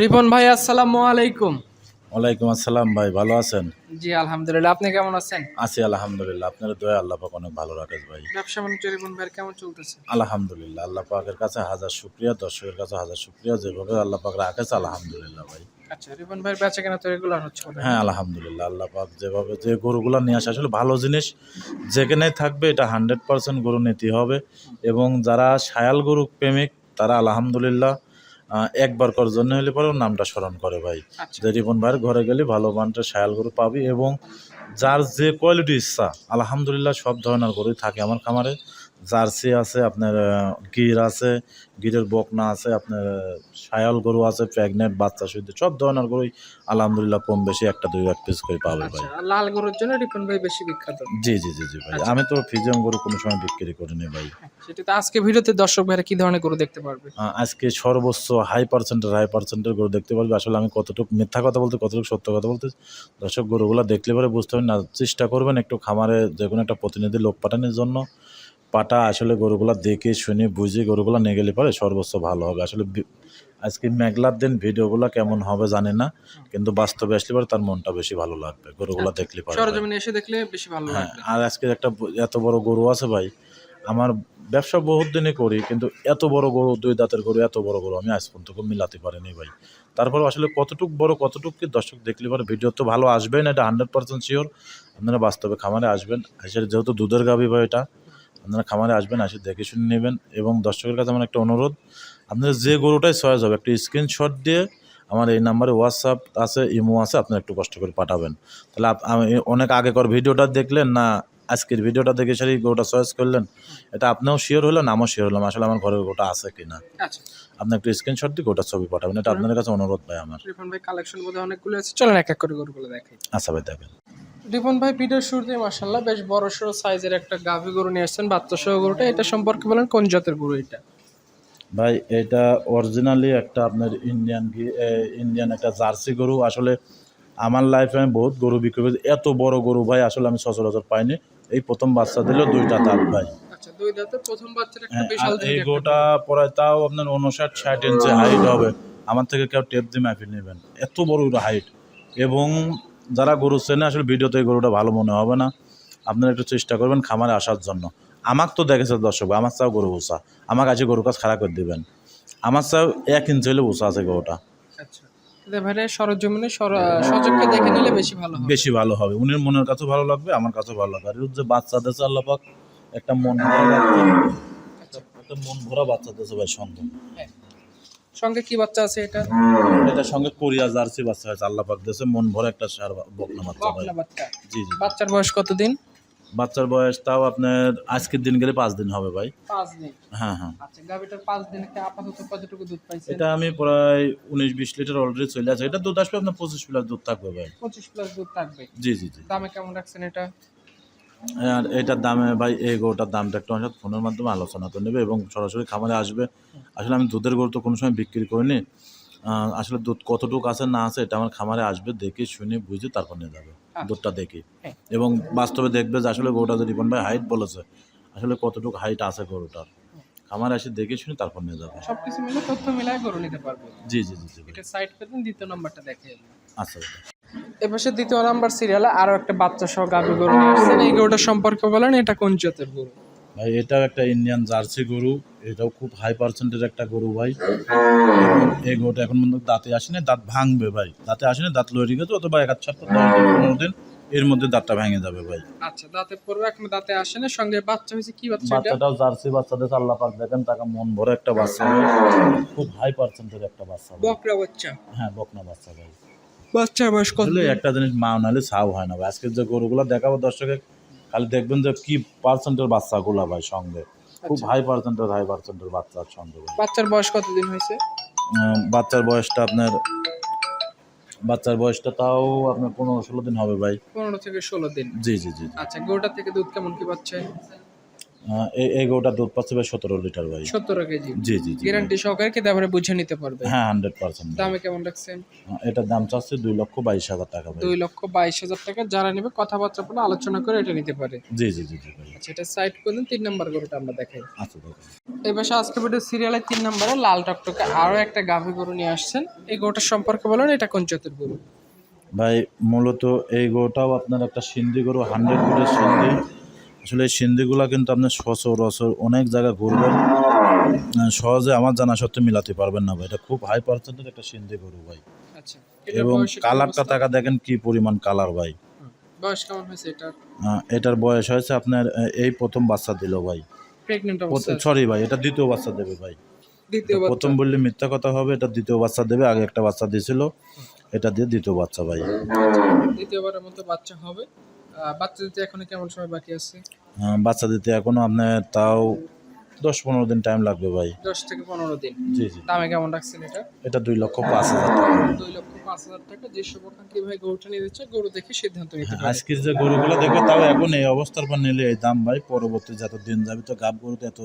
রিপন ভাই আসসালামু আলাইকুম। ওয়ালাইকুম আসসালাম ভাই ভালো আছেন? জি আলহামদুলিল্লাহ। আপনি কেমন আছেন? আছি আলহামদুলিল্লাহ। আপনার দয়া আল্লাহ পাক অনেক ভালো রাখেন ভাই। ব্যবসা বাণিজ্য রিপন ভাইয়ের কেমন চলতেছে? আলহামদুলিল্লাহ আল্লাহ পাকের কাছে হাজার শুক্রিয়া দর্শকের কাছে হাজার শুক্রিয়া যেভাবে আল্লাহ পাক রাখেছে আলহামদুলিল্লাহ ভাই। আচ্ছা রিপন ভাইয়ের বেচা কেনা তো রেগুলার হচ্ছে। হ্যাঁ আলহামদুলিল্লাহ আল্লাহ পাক যেভাবে যে গরুগুলো নিয়ে আসে আসলে ভালো জিনিস যেখানেই থাকবে এটা হান্ড্রেড পার্সেন্ট গরু নিতে হবে। এবং যারা সায়াল গরু প্রেমিক তারা আলহামদুলিল্লাহ একবার করার জন্য হলে পরে নামটা স্মরণ করে ভাই। আচ্ছা। রিপন ভাইয়ের ঘরে গেলে ভালো মানটা সায়াল গরু পাবি এবং যার যে কোয়ালিটি ইচ্ছা আলহামদুলিল্লাহ সব ধরনের গরুই থাকে আমার খামারে। জার্সি আছে আপনার গির আছে গিরের বকনা আছে আপনার সায়াল গরু আছে প্রেগনেন্ট বাচ্চা সহিত সব ধরনের গরুই আলহামদুলিল্লাহ কম বেশি একটা দুই এক পিস করে পাবে ভাই। আচ্ছা লাল গরুর জন্য রিপন ভাই বেশি বিখ্যাত। জি জি জি জি ভাই। আচ্ছা। আমি তো ফিজিয়াম গরু কোনো সময় বিক্রি করিনি ভাই। সেটা তো আজকে ভিডিওতে দর্শক ভাইরা কি ধরনের গরু দেখতে পারবে? আজকে সর্বোচ্চ হাই পার্সেন্টের হাই পার্সেন্টের গরু দেখতে পারবে। আসলে আমি কতটুকু মিথ্যা কথা বলতে কতটুকু সত্য কথা বলতে দর্শক গরুগুলো দেখলে পরে বুঝতে হবে না। চেষ্টা করবেন একটু খামারে যে কোনো একটা প্রতিনিধি লোক পাঠানোর জন্য। পাটা আসলে গরুগুলা দেখে শুনে বুঝে গরুগুলা নিয়ে গেলে পরে সর্বোচ্চ ভালো হবে। আসলে আজকে মেঘলার দিন ভিডিওগুলো কেমন হবে জানি না কিন্তু বাস্তবে আসলে পরে তার মনটা বেশি ভালো লাগবে গরুগুলা দেখলে পরে সরজমিনে এসে দেখলে বেশি ভালো হ্যাঁ লাগবে। আর আজকে একটা এত বড় গরু আছে ভাই আমার ব্যবসা বহুত দিনে করি কিন্তু এত বড় গরু দুই দাঁতের গরু এত বড় গরু আমি আজ পর্যন্ত মিলাতে পারিনি ভাই। তারপরে আসলে কতটুক বড় কতটুক কি দর্শক দেখলে পরে ভিডিও তো ভালো আসবেন এটা হান্ড্রেড পার্সেন্ট শিওর আপনারা বাস্তবে খামারে আসবেন এসে যেহেতু দুধের গাভি ভাই এটা আপনারা খামারে আসবেন এসে দেখে শুনে নেবেন এবং দর্শকের কাছে আমার একটা অনুরোধ আপনারা যে গরুটাই চয়েস হবে একটা স্ক্রিনশট দিয়ে আমার এই নাম্বারে হোয়াটসঅ্যাপ আছে ইমো আছে আপনারা একটু কষ্ট করে পাঠাবেন। তাহলে আমি অনেক আগেকার ভিডিওটা দেখলেন না আজকের ভিডিওটা দেখে সেই গরুটা চয়েস করলেন এটা আপনিও শিওর হলেন আমিও শিওর হলাম আসলে আমার ঘরে গোটা আছে কিনা। আচ্ছা। আপনি একটু স্ক্রিনশট দিয়ে গোটা ছবি পাঠাবেন এটা আপনাদের কাছে অনুরোধ ভাই আমার। রিপন ভাই কালেকশন বোধহয় অনেকগুলো আছে চলেন এক এক করে গরুগুলো দেখাই। আচ্ছা ভাই দেখেন। রিপন ভাই ভিডিওর শুরুতে মাসাল্লাহ বেশ বড় সড়ো সাইজের একটা গাভি গরু নিয়ে আসছেন বাচ্চা সহ গরুটা। এটা সম্পর্কে বলেন কোন জাতের গরু এটা? ভাই এটা অরিজিনালি একটা আপনার ইন্ডিয়ান ইন্ডিয়ান একটা জার্সি গরু। আসলে আমার লাইফে আমি বহুত গরু বিক্রি করেছি। এত বড় গরু ভাই আসলে আমি সচরাচর পাইনি। এই প্রথম বাচ্চা দিল দুইটা দাঁত ভাই। আচ্ছা হ্যাঁ, এই গোটা পরে তাও আপনার উনষাট ষাট ইঞ্চি হাইট হবে। আমার থেকে কেউ টেপ দিয়ে মাফিল নেবেন। এত বড় হাইট এবং যারা গরু চেনে আসলে ভিডিওতে গরুটা ভালো মনে হবে না। আপনারা একটু চেষ্টা করবেন খামারে আসার জন্য। আমাক তো দেখেছে দর্শক আমার চাও গরু উষা আমার কাছে গরু কাজ খারাপ করে দিবেন। আমার চাও এক ইঞ্চি হলে উষা আছে গরুটা। আচ্ছা। এদের সরজমিনে সচক্ষে দেখে নিলে বেশি ভালো হবে। বেশি ভালো হবে। উনির মনের কাছেও ভালো লাগবে আমার কাছেও ভালো লাগবে। আর যে বাচ্চা দেশে আল্লাপাক একটা মন ভরা বাচ্চা। একটা মন ভরা বাচ্চা দেশে ভাই সন্তান। হ্যাঁ। সঙ্গে কি বাচ্চা আছে এটা? এটার সঙ্গে কোরিয়া জার্সি বাচ্চা হয়েছে আল্লাহ পাক মন ভরে একটা সার বা- বকনা বাচ্চা বকনা বাচ্চা। জি জি। বাচ্চার বয়স কতদিন? বাচ্চার বয়স তাও আপনার আজকের দিন গেলে পাঁচ দিন হবে ভাই। পাঁচ দিন? হ্যাঁ হ্যাঁ। আচ্ছা গাভিটার পাঁচ দিনে আপাতত কতটুকু দুধ পাইছে এটা আমি প্রায় উনিশ বিশ লিটার অলরেডি চলে আছে। এটা দুধ আসবে আপনার পঁচিশ প্লাস দুধ থাকবে ভাই। পঁচিশ প্লাস দুধ থাকবে। জি জি জি। দামে কেমন রাখছেন এটা? আর এটার দামে ভাই এই গরুটার দামটা একটু আমার ফোনের মাধ্যমে আলোচনা করে নেবে এবং সরাসরি খামারে আসবে। আসলে আমি দুধের গরু তো কোনো সময় বিক্রি করিনি। আসলে দুধ কতটুকু আছে না আছে এটা আমার খামারে আসবে দেখে শুনে বুঝে তারপর নিয়ে যাবে দুধটা দেখে। হ্যাঁ। এবং বাস্তবে দেখবে যে আসলে গরুটা যে রিপন ভাই হাইট বলেছে আসলে কতটুকু হাইট আছে গরুটার। খামারে এসে দেখে শুনে তারপর নিয়ে যাবে। সবকিছু মিলে তথ্য মিলায় গরু নিতে পারবে। জি জি জি এটা সাইড পেতেন দ্বিতীয় নাম্বারটা দেখে আচ্ছা ভাই। এপাশে দ্বিতীয় নাম্বার সিরিয়ালে আরও একটা বাচ্চা সহ গাভি গরু আসছেন এই গরুটার সম্পর্কে বলেন এটা কোন জাতের গরু? ভাই এটাও একটা ইন্ডিয়ান জার্সি গরু। এটাও খুব হাই পার্সেন্টের একটা গরু ভাই। এই গরুটা এখন পর্যন্ত দাঁতে আসেনি দাঁত ভাঙবে ভাই। দাঁতে আসেনি দাঁত লড়ে গেছে অথবা এক সপ্তাহ দশ দিন পনেরো দিন এর মধ্যে দাঁতটা ভেঙে যাবে ভাই। আচ্ছা দাঁতে পড়বে এখন দাঁতে আসে না সঙ্গে বাচ্চা হয়েছে কি বাচ্চা বাচ্চাটাও জার্সি বাচ্চাদের আল্লাহ পাক দেখেন তাকে মন ভরে একটা বাচ্চা। খুব হাই পার্সেন্টের একটা বাচ্চা। বকরা বাচ্চা। হ্যাঁ বকনা বাচ্চা ভাই। বাচ্চার বয়স কত একটা জিনিস মা নাহলে ছাও হয় না ভাই। আজকে যে গরুগুলো দেখাবো দর্শকে খালি দেখবেন যে কি পার্সেন্টের বাচ্চাগুলা ভাই সঙ্গে। খুব। হাই পার্সেন্টের হাই পার্সেন্টের বাচ্চার সঙ্গে। বাচ্চার বয়স কতদিন হয়েছে? বাচ্চার বয়সটা আপনার বাচ্চার বয়সটা তাও আপনার পনেরো ষোলো দিন হবে ভাই। পনেরো থেকে ষোলো দিন। জি জি জি। আচ্ছা গরুটা থেকে দুধ কেমন কি পাচ্ছে এই এই গরুটা দুধ পাচ্ছে ভাই সতেরো লিটার ভাই। সতেরো কেজি। জি জি জি। গ্যারান্টি সহকারে কি তারপরে বুঝে নিতে পারবে। হ্যাঁ হান্ড্রেড পার্সেন্ট দামে কেমন রাখছেন এটার দাম চাচ্ছে দুই লক্ষ বাইশ হাজার টাকা দুই লক্ষ বাইশ হাজার টাকা। যারা নেবে কথাবার্তা বলে আলোচনা করে এটা নিতে পারে। জি জি জি জি আচ্ছা এটা সাইড করে তিন নাম্বার গরুটা আমরা দেখাই। আচ্ছা এই পাশে আজকে ভিডিও সিরিয়ালের তিন নম্বরে লাল টকটকে আরও একটা গাভী গরু নিয়ে আসছেন। এই গরুটার সম্পর্কে বলেন এটা কোন জাতের গরু? ভাই মূলত এই গরুটাও আপনার একটা সিন্ধি গরু হান্ড্রেড ফুটের সিন্ধি। আসলে এই সিন্ধিগুলা কিন্তু আপনি সচরাচর অনেক জায়গায় ঘুরবেন। সহজে আমার জানা সত্ত্বে মিলাতে পারবেন না ভাই। এটা খুব হাই পার্সেন্টের একটা সিন্ধি গরু ভাই। আচ্ছা এবং কালারটা টাকা দেখেন কি পরিমাণ কালার ভাই। বয়স কেমন হয়েছে এটার? এটার বয়স হয়েছে আপনার এই প্রথম বাচ্চা দিল ভাই। প্রেগনেন্ট অবস্থা সরি ভাই এটা দ্বিতীয় বাচ্চা দেবে ভাই। দ্বিতীয় প্রথম বললে মিথ্যা কথা হবে এটা দ্বিতীয় বাচ্চা দেবে আগে একটা বাচ্চা দিয়েছিল এটা দিয়ে দ্বিতীয় বাচ্চা ভাই। দ্বিতীয়বারের মতো বাচ্চা হবে। বাচ্চা দিতে এখনও কেমন সময় বাকি আছে? আহ, বাচ্চা দিতে এখনও আপনার তাও দশ পনেরো দিন টাইম লাগবে ভাই। দশ থেকে পনেরো দিন। জি জি। দামে কেমন রাখছেন এটা? এটা দুই লক্ষ পাঁচ হাজার টাকা। দুই লক্ষ পাঁচ হাজার টাকা। যে শুভাকাঙ্ক্ষী ভাই গরুটা নিয়ে দিচ্ছে গরু দেখে সিদ্ধান্ত নিতে পারে। আজকের যে গরুগুলো দেখবে তাও এখন এই অবস্থার পর নিলে এই দাম ভাই পরবর্তী যত দিন যাবে তো গাব গরু তো এত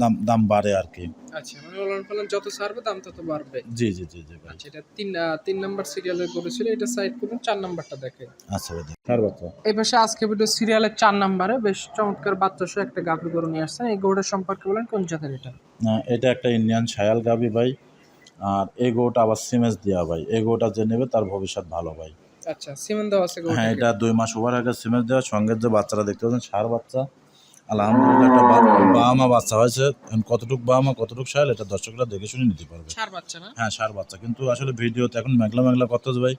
দাম দাম বাড়ে আর কি। আচ্ছা মানে ওলান পালন যত ছাড়বে দাম তত বাড়বে। জি জি জি জি ভাই। আচ্ছা এটা তিন তিন নাম্বার সিরিয়ালের গরু ছিল এটা সাইড করুন চার নাম্বারটা দেখে আচ্ছা ভাই চার বাচ্চা। এই পাশে আজকে ভিডিও সিরিয়ালের চার নাম্বারে বেশ চমৎকার বাচ্চা সহ একটা গাভী গরু নিয়ে আসছেন। এই গরুটার সম্পর্কে বলেন কোন জাতের এটা? এটা একটা ইন্ডিয়ান সায়াল গাবি ভাই। আর এই গরুটা আবার সিমেন্স দেওয়া ভাই। এই গরুটা যে নেবে তার ভবিষ্যৎ ভালো ভাই। আচ্ছা সিমেন্ট দেওয়া আছে হ্যাঁ এটা দুই মাস ওভার আগে সিমেন্স দেওয়া সঙ্গে যে বাচ্চারা দেখতে পাচ্ছেন সার বাচ্চা। আলহামদুলিল্লাহ একটা বাবা মা বাচ্চা হয়েছে। এখন কতটুক বাবা মা কতটুক সায়াল এটা দর্শকরা দেখে শুনে নিতে পারবে। সার বাচ্চা না? হ্যাঁ সার বাচ্চা। কিন্তু আসলে ভিডিওতে এখন মেঘলা মেঘলা করতেছে ভাই।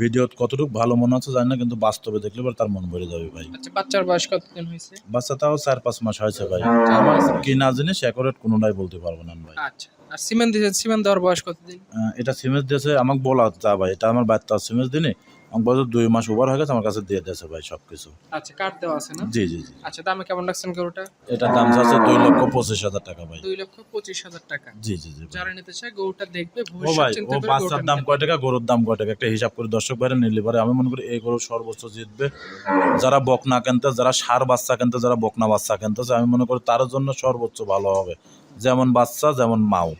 ভিডিও কতটুকু ভালো মনে হচ্ছে জানি না কিন্তু বাস্তবে দেখলে পরে তার মন ভরে যাবে ভাই। আচ্ছা বাচ্চার বয়স কতদিন হয়েছে? বাচ্চা তাও চার পাঁচ মাস হয়েছে ভাই। আমার। কি না জিনিস অ্যাকোরেট কোনোটাই বলতে পারব না ভাই। আচ্ছা আর সিমেন্ট দিয়েছে সিমেন্ট দেওয়ার বয়স কতদিন? এটা সিমেন্স দিয়েছে আমাকে বলা যা ভাই এটা আমার বাচ্চা সিমেন্স দিনে। আমাকে দুই মাস ওভার হয়ে গেছে আমার কাছে দিয়ে দিয়েছে ভাই সব কিছু আচ্ছা কার্ড দেওয়া আছে না? জি জি জি। আচ্ছা দামে কেমন রাখছেন গরুটা? এটার দাম আছে দুই লক্ষ পঁচিশ হাজার টাকা ভাই। দুই লক্ষ পঁচিশ হাজার টাকা। জি জি জি যারা নিতে চায় গরুটা দেখবে ও ভাই ও বাচ্চার দাম কয় টাকা? গরুর দাম কয় টাকা? একটা হিসাব করে দর্শক বাইরে নিলে পারে। আমি মনে করি এই গরু সর্বোচ্চ জিতবে। যারা বকনা কেনতে যারা সার বাচ্চা কেনতে যারা বকনা বাচ্চা কিনতেছে আমি মনে করি তার জন্য সর্বোচ্চ ভালো হবে। যেমন বাচ্চা যেমন মাও।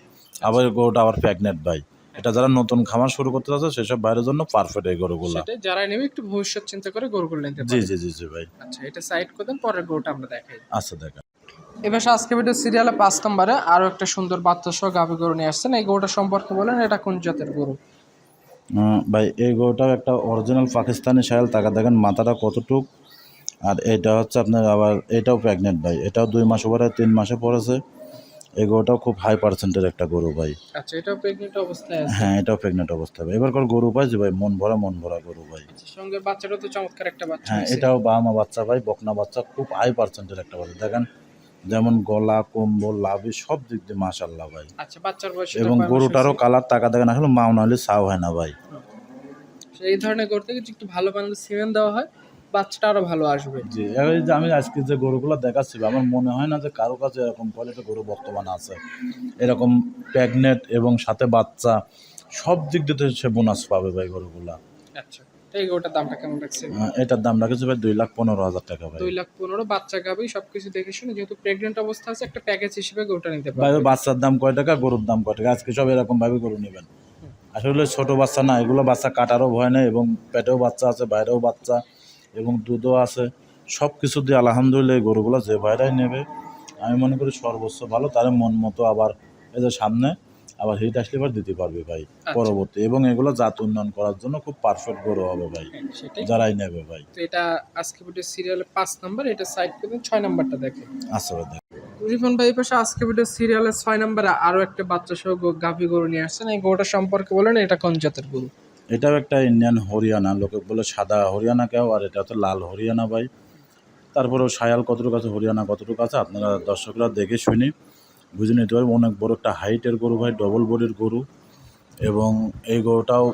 আবার গরুটা আবার প্রেগনেন্ট ভাই। এটা যারা নতুন খামার শুরু করতে চাচ্ছে সেসব বাইরের জন্য পারফেক্ট এই গরুগুলা। যারা নেবে একটু ভবিষ্যৎ চিন্তা করে গরুগুলো নিতে জি জি জি জি ভাই। আচ্ছা এটা সাইড করে দেন পরের গরুটা আমরা দেখাই। আচ্ছা দেখা। এবার আজকে ভিডিও সিরিয়ালে পাঁচ নম্বরে আরও একটা সুন্দর বাচ্চা সহ গাভী গরু নিয়ে আসছেন। এই গরুটা সম্পর্কে বলেন এটা কোন জাতের গরু? ভাই এই গরুটাও একটা অরিজিনাল পাকিস্তানি শায়াল টাকা দেখেন মাথাটা কতটুক। আর এটা হচ্ছে আপনার আবার এটাও প্রেগনেন্ট ভাই। এটাও দুই মাস ওভারে তিন মাসে পড়েছে। এই গরুটাও খুব হাই পার্সেন্টের একটা গরু ভাই। আচ্ছা এটাও প্রেগনেন্ট অবস্থায় আছে? হ্যাঁ এটাও প্রেগনেন্ট অবস্থা ভাই। এবার কর গরু পাইছে ভাই মন ভরা মন ভরা গরু ভাই। আচ্ছা, সঙ্গে বাচ্চাটা তো চমৎকার একটা বাচ্চা হ্যাঁ এটাও বাবা মা বাচ্চা ভাই বকনা বাচ্চা খুব হাই পার্সেন্টের একটা বাচ্চা। দেখেন যেমন গলা কম্বল লাভি সব দিক দিয়ে মাশাল্লাহ ভাই। আচ্ছা বাচ্চার বয়স এবং গরুটারও কালার টাকা দেখেন আসলে মাও না হলে সাও হয় না ভাই। এই ধরনের গরু থেকে একটু ভালো মানের সিমেন্ট দেওয়া হয় বাচ্চাটা আরও ভালো আসবে। জি এই যে আমি আজকে যে গরুগুলো দেখাচ্ছি আমার মনে হয় না যে কারও কাছে এরকম কোয়ালিটি গরু বর্তমানে আছে। এরকম প্রেগনেন্ট এবং সাথে বাচ্চা সব দিক দিয়ে সে বোনাস পাবে ভাই গরুগুলা। আচ্ছা এই গরুটার দামটা কেমন আহ, এটার দাম রাখেছে ভাই দুই লাখ পনেরো হাজার টাকা ভাই। দুই লাখ পনেরো বাচ্চা গাবি সবকিছু দেখে শুনে যেহেতু প্রেগনেন্ট অবস্থা আছে একটা প্যাকেজ হিসেবে গরুটা নিতে পারবে। বাচ্চার দাম কয় টাকা গরুর দাম কয় টাকা? আজকে সব এরকম ভাবে গরু নেবেন। আসলে ছোট বাচ্চা না এগুলো বাচ্চা কাটারও ভয় নেই এবং পেটেও বাচ্চা আছে বাইরেও বাচ্চা। এবং দুধও আছে। সব কিছু দিয়ে আলহামদুলিল্লাহ এই গরুগুলো যে ভাইরাই নেবে আমি মনে করি সর্বোচ্চ ভালো। তার মন মতো আবার এই যে সামনে আবার হিট আসলে এবার দিতে পারবে ভাই পরবর্তী। এবং এগুলো জাত উন্নয়ন করার জন্য খুব পারফেক্ট গরু হবে ভাই হ্যাঁ, যারাই নেবে ভাই। তো এটা আজকে ভিডিও সিরিয়ালের পাঁচ নাম্বার এটা সাইড করে ছয় নাম্বারটা দেখে আচ্ছা ভাই দেখ। ভাই পাশে আজকে ভিডিও সিরিয়ালের ছয় নাম্বারে আরও একটা বাচ্চা সহ গাভী গরু নিয়ে আসছেন। এই গরুটা সম্পর্কে বলেন এটা কোন জাতের গরু? এটাও একটা ইন্ডিয়ান হরিয়ানা লোকে বলে সাদা হরিয়ানা কেউ আর এটা হচ্ছে লাল হরিয়ানা ভাই। তারপরেও সায়াল কতটুকু আছে হরিয়ানা কতটুকু আছে, আপনারা দর্শকরা দেখে শুনি বুঝে নিতে পারবেন। অনেক বড় একটা হাইটের গরু ভাই ডবল বডির গরু। এবং এই গরুটাও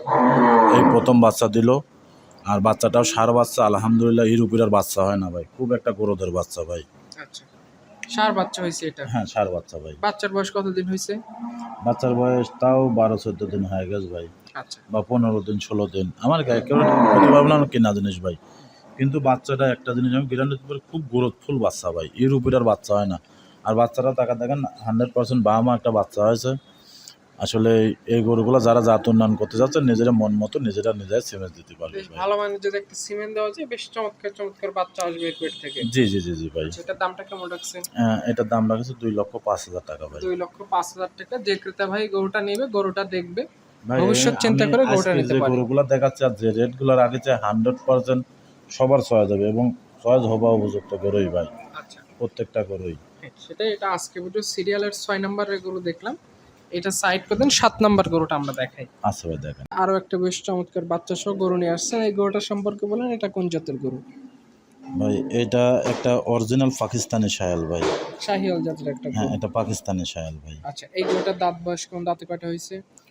এই প্রথম বাচ্চা দিল, আর বাচ্চাটাও সার বাচ্চা, আলহামদুলিল্লাহ ইউরোপিয়ার বাচ্চা হয় না ভাই। খুব একটা গরুদের বাচ্চা ভাই। সার বাচ্চা হয়েছে এটা? হ্যাঁ সার বাচ্চা ভাই। বাচ্চার বয়স কতদিন হয়েছে? বাচ্চার বয়স তাও বারো চোদ্দ দিন হয়ে গেছে ভাই। আচ্ছা। বা পনেরো দিন ষোলো দিন। আমার কেউ ভাবলাম কেনা জিনিস ভাই। কিন্তু বাচ্চাটা একটা জিনিস আমি দিতে খুব গ্রোথফুল বাচ্চা ভাই। এর উপরে আর বাচ্চা হয় না। আর বাচ্চাটা টাকা দেখেন হান্ড্রেড পার্সেন্ট বাবা মা একটা বাচ্চা হয়েছে। আসলে এই গরুগুলো যারা জাত উন্নয়ন করতে যাচ্ছে নিজেরা মন মতো নিজেরা নিজেরাই সিমেন্ট দিতে পারবে। ভালো মানের যদি একটা সিমেন্ট দেওয়া যায় বেশ চমৎকার চমৎকার বাচ্চা আসবে এর পেট থেকে। জি জি জি জি ভাই। সেটার দামটা কেমন রাখছেন? আহ, এটার দাম রাখেছে দুই লক্ষ পাঁচ হাজার টাকা ভাই। দুই লক্ষ পাঁচ হাজার টাকা। যে ক্রেতা ভাই গরুটা নেবে গরুটা দেখবে। ভবিষ্যৎ চিন্তা করে গরুটা নিতে পারি। গরুগুলো দেখাচ্ছে আর যে রেটগুলো রাখেছে হান্ড্রেড পার্সেন্ট সবার চয়েস হবে এবং চয়েস হবা উপযুক্ত গরুই ভাই। আচ্ছা। প্রত্যেকটা গরুই। সেটাই এটা আজকে ভিডিও সিরিয়ালের ছয় নম্বরের গরু দেখলাম। এটা সাইড করে দেন সাত নাম্বার গরুটা আমরা দেখাই। আচ্ছা ভাই দেখেন। আরও একটা বেশ চমৎকার বাচ্চা সহ গরু নিয়ে আসছেন। এই গরুটা সম্পর্কে বলেন এটা কোন জাতের গরু? ভাই এটা একটা অরিজিনাল পাকিস্তানি শায়াল ভাই। শাহিয়াল জাতের একটা হ্যাঁ এটা পাকিস্তানি শায়াল ভাই। আচ্ছা এই গরুটার দাঁত বয়স কোন দাঁতে কাটা হয়েছে? হ্যাঁ,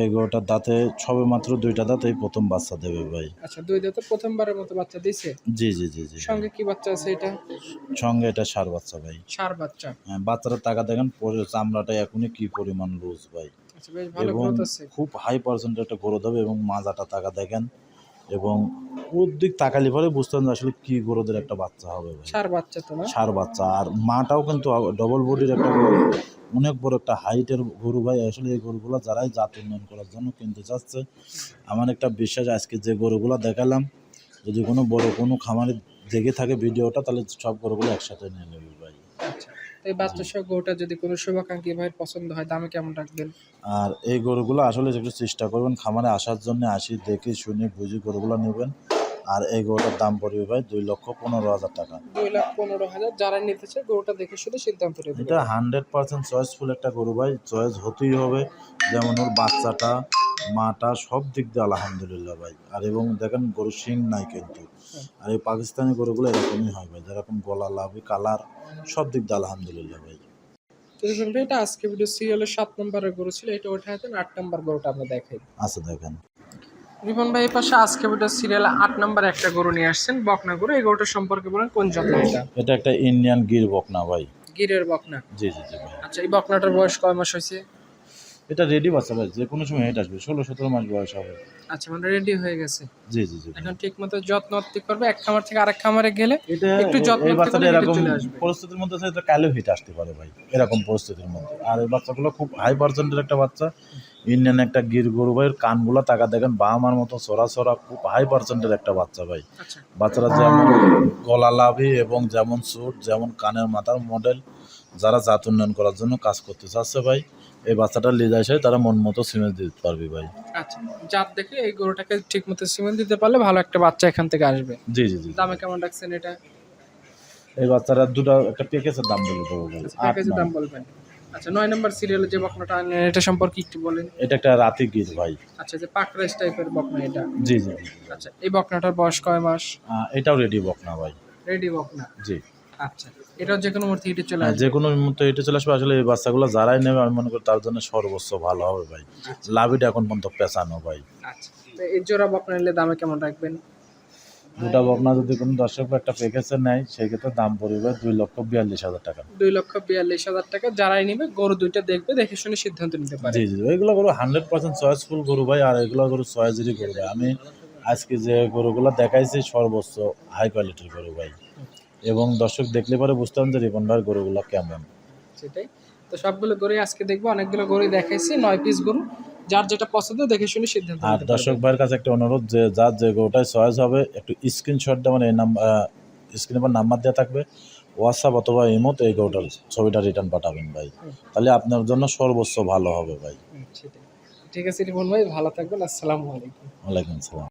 এই গরুটার দাঁতে সবে মাত্র দুইটা দাঁতেই প্রথম বাচ্চা দেবে ভাই। আচ্ছা দুই দাঁতে প্রথমবারের মতো বাচ্চা দিছে জি জি জি জি সঙ্গে কি বাচ্চা আছে এটা? সঙ্গে এটা সার বাচ্চা ভাই। সার বাচ্চা। হ্যাঁ, বাচ্চারা টাকা দেখেন পরে চামড়াটা এখনই কি পরিমাণ লুজ ভাই। আচ্ছা বেশ ভালো এবং গ্রোথ আছে। খুব হাই পার্সেন্ট একটা গ্রোথ হবে এবং মাজাটা টাকা দেখেন এবং ওর দিক তাকালি পরে বুঝতে পারেন যে আসলে কি গ্রোথের একটা বাচ্চা হবে ভাই। সার বাচ্চা তো না? সার বাচ্চা। আর মাটাও কিন্তু ডবল বডির একটা গরু। অনেক বড় একটা হাইটের গরু ভাই। আসলে এই গরুগুলো যারাই জাত উন্নয়ন করার জন্য কিনতে চাচ্ছে। আমার একটা বিশ্বাস আজকে যে গরুগুলো দেখালাম যদি কোনো বড় কোনো খামারে দেখে থাকে ভিডিওটা তাহলে সব গরুগুলো একসাথে নিয়ে নেবে ভাই। আচ্ছা এই বাচ্চা সহ গরুটা যদি কোনো শুভাকাঙ্ক্ষী ভাইয়ের পছন্দ হয় দামে কেমন রাখবেন? আর এই গরুগুলো আসলে একটু চেষ্টা করবেন খামারে আসার জন্য আসি দেখে শুনে বুঝে গরুগুলো নেবেন। আর এই গরুটার দাম পড়বে ভাই দুই লক্ষ পনেরো হাজার টাকা। দুই লাখ পনেরো হাজার যারা নিতে চায় গরুটা দেখে শুধু সিদ্ধান্ত নেবে। এটা হান্ড্রেড পার্সেন্ট চয়েসফুল একটা গরু ভাই চয়েস হতেই হবে। যেমন ওর বাচ্চাটা মাটা সব দিক দিয়ে আলহামদুলিল্লাহ ভাই। আর এবং দেখেন গরু শিং নাই কিন্তু। আর এই পাকিস্তানি গরুগুলো এরকমই হয় ভাই যেরকম গলা লাভি কালার সব দিক দিয়ে আলহামদুলিল্লাহ ভাই। এটা আজকে ভিডিও সিরিয়ালের সাত নম্বরের গরু ছিল এটা ওঠা আট নম্বর গরুটা আমরা দেখাই। আছে দেখেন। রিপন ভাই এই পাশে আজকে ভিডিও সিরিয়ালে আট নম্বর একটা গরু নিয়ে আসছেন। বকনা গরু এই গরুটা সম্পর্কে বলেন কোন জাতের এটা? এটা একটা ইন্ডিয়ান গির বকনা ভাই। গিরের বকনা? জি জি জি ভাই। আচ্ছা এই বকনাটার বয়স কয় মাস হয়েছে? এটা রেডি বাচ্চা ভাই যে কোনো সময় হেঁটে আসবে ষোলো সতেরো মাস বয়স হবে। আচ্ছা মানে রেডি হয়ে গেছে। জি জি জি এখন ঠিক মতো যত্ন করবে এক খামার থেকে আরেক খামারে গেলে একটু যত্ন করতে বাচ্চাটা এরকম। পরিস্থিতির মধ্যে আছে এটা কালেও হিট আসতে পারে ভাই এরকম পরিস্থিতির মধ্যে। আর এই বাচ্চাগুলো খুব হাই পার্সেন্টের একটা বাচ্চা ইন্ডিয়ান একটা গির গরু ভাইয়ের কানগুলো টাকা দেখেন বা আমার মতো সরা সরা খুব হাই পার্সেন্টের একটা বাচ্চা ভাই। আচ্ছা। বাচ্চারা যেমন গলা লাভি এবং যেমন সুট যেমন কানের মাথার মডেল যারা জাত উন্নয়ন করার জন্য কাজ করতে চাচ্ছে ভাই এই বাচ্চাটা লিজা এসে তারা মন মতো সিমেন্ট দিতে পারবে ভাই। আচ্ছা। জাত দেখে এই গরুটাকে ঠিক মতো সিমেন্ট দিতে পারলে ভালো একটা বাচ্চা এখান থেকে আসবে। জি জি জি। দামে কেমন রাখছেন এটা? এই বাচ্চারা দুটো একটা প্যাকেজের দাম বলে দেবো ভাই প্যাকেজের দাম বলবেন। আচ্ছা নয় নম্বর সিরিয়ালে যে বকনাটা আনলেন এটা সম্পর্কে একটু বলেন। এটা একটা রাতি গির ভাই। আচ্ছা যে পাকরাইস টাইপের বকনা এটা। জি জি আচ্ছা এই বকনাটার বয়স কয় মাস? এটাও রেডি বকনা ভাই। রেডি বকনা? জি। আচ্ছা এটাও যে কোনো মুহূর্তে হিটে চলে হ্যাঁ, আসবে? যে কোনো মুহূর্তে এটা চলে আসবে আসলে এই বাচ্চাগুলো যারাই নেবে আমি মনে করি তার জন্য সর্বোচ্চ ভালো হবে ভাই। লাভিটা এখন পর্যন্ত পেঁচানো ভাই। আচ্ছা এই জোড়া বকনা নিলে দামে কেমন রাখবেন? দুটা বকনা যদি কোনো দর্শক একটা প্যাকেজে নেয় সেক্ষেত্রে দাম পড়বে দুই লক্ষ বিয়াল্লিশ হাজার টাকা। দুই লক্ষ বিয়াল্লিশ হাজার টাকা যারাই নিবে গরু দুইটা দেখবে দেখে শুনে সিদ্ধান্ত নিতে পারে। জি জি এগুলো গরু হান্ড্রেড পার্সেন্ট চয়েসফুল গরু ভাই আর এগুলো গরু চয়েসেরই গরু ভাই। আমি আজকে যে গরুগুলো দেখাইছি সর্বোচ্চ হাই কোয়ালিটির গরু ভাই। এবং দর্শক দেখলে পরে বুঝতাম যে রিপন ভাইয়ের গরুগুলো কেমন। সেটাই। তো সবগুলো গরুই আজকে দেখব অনেকগুলো গরুই দেখাইছি নয় পিস গরু। যার যেটা পছন্দ দেখে শুনে সিদ্ধান্ত আর দর্শক ভাইয়ের কাছে একটা অনুরোধ যে যার যে গোটায় চয়েস হবে একটু স্ক্রিনশট দেবেন এই নাম্বার স্ক্রিনে পর নাম্বার দেওয়া থাকবে হোয়াটসঅ্যাপ অথবা ইমোতে এই গোটার ছবিটা রিটার্ন পাঠাবেন ভাই। তাহলে আপনার জন্য সর্বোচ্চ ভালো হবে ভাই। ঠিক আছে রিপন ভাই ভালো থাকবেন। আসসালামু আলাইকুম। ওয়ালাইকুম সালাম